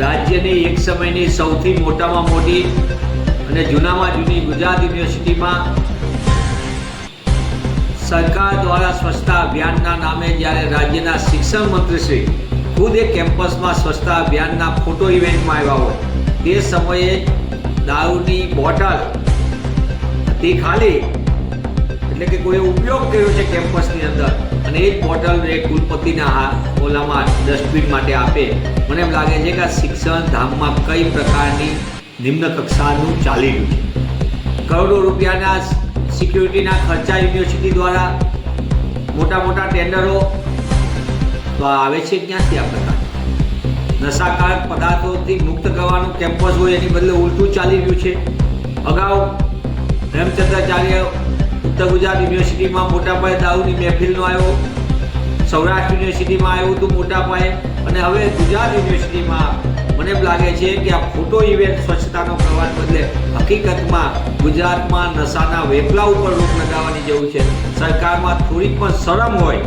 રાજ્યની એક સમયની સૌથી મોટામાં મોટી અને જૂનામાં જૂની ગુજરાત યુનિવર્સિટીમાં સરકાર દ્વારા સ્વચ્છતા અભિયાનના નામે જ્યારે રાજ્યના શિક્ષણ મંત્રીશ્રી ખુદ એ કેમ્પસમાં સ્વચ્છતા અભિયાનના ફોટો ઇવેન્ટમાં આવ્યા હોય, તે સમયે દારૂની બોટલ હતી ખાલી. એટલે કે કોઈ ઉપયોગ કર્યો છે કેમ્પસની અંદર. અને એ જ બોટલ એ કુલપતિના ઓલામાં ડસ્ટબિન માટે આપે. મને એમ લાગે છે કે આ શિક્ષણ ધામમાં કઈ પ્રકારની નિમ્ન કક્ષાનું ચાલી રહ્યું છે? કરોડો રૂપિયાના સિક્યુરિટીના ખર્ચા યુનિવર્સિટી દ્વારા મોટા મોટા ટેન્ડરો તો આવે છે ક્યાંથી આ પ્રકાર? નશાકારક પદાર્થોથી મુક્ત કરવાનું કેમ્પસ હોય એની બદલે ઉલટું ચાલી રહ્યું છે. અગાઉ હેમચંદ્રાચાર્ય ઉત્તર ગુજરાત યુનિવર્સિટીમાં મોટા પાયે દારૂની મહેફિલનો આવ્યો. સૌરાષ્ટ્ર યુનિવર્સિટીમાં આવ્યું હતું મોટા પાયે. અને હવે ગુજરાત યુનિવર્સિટીમાં મને લાગે છે કે આ ફોટો ઇવેન્ટ સ્વચ્છતાનો પ્રવાસ બદલે હકીકતમાં ગુજરાતમાં નશાના વેપલા ઉપર રોક લગાવવાની જરૂર છે. સરકારમાં થોડીક પણ શરમ હોય,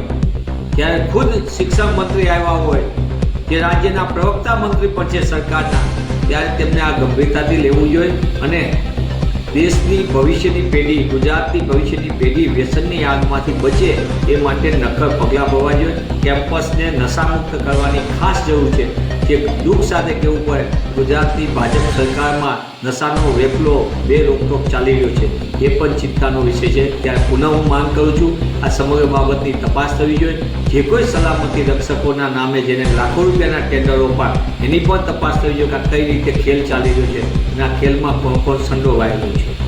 ત્યારે ખુદ શિક્ષણ મંત્રી આવ્યા હોય જે રાજ્યના પ્રવક્તા મંત્રી પણ છે સરકારના, ત્યારે તેમને આ ગંભીરતાથી લેવું જોઈએ. અને દેશની ભવિષ્યની પેઢી, ગુજરાતની ભવિષ્યની પેઢી વ્યસનની આગમાંથી બચે એ માટે નક્કર પગલાં ભરવા જોઈએ. કેમ્પસને નશામુક્ત કરવાની ખાસ જરૂર છે. જે દુઃખ સાથે કહેવું પડે? ગુજરાતની ભાજપ સરકારમાં નશાનો વેપલો બે રોકટોક ચાલી રહ્યો છે. એ પણ ચિંતાનો વિષય છે. ત્યારે પુનઃ હું માંગ કરું છું, આ સમગ્ર બાબતની તપાસ થવી જોઈએ. જે કોઈ સલામતી રક્ષકોના નામે જેને લાખો રૂપિયાના ટેન્ડરો પણ, એની પણ તપાસ થવી જોઈએ કે કઈ રીતે ખેલ ચાલી રહ્યો છે અને આ ખેલમાં કોણ કોણ સંડોવાયેલું છે.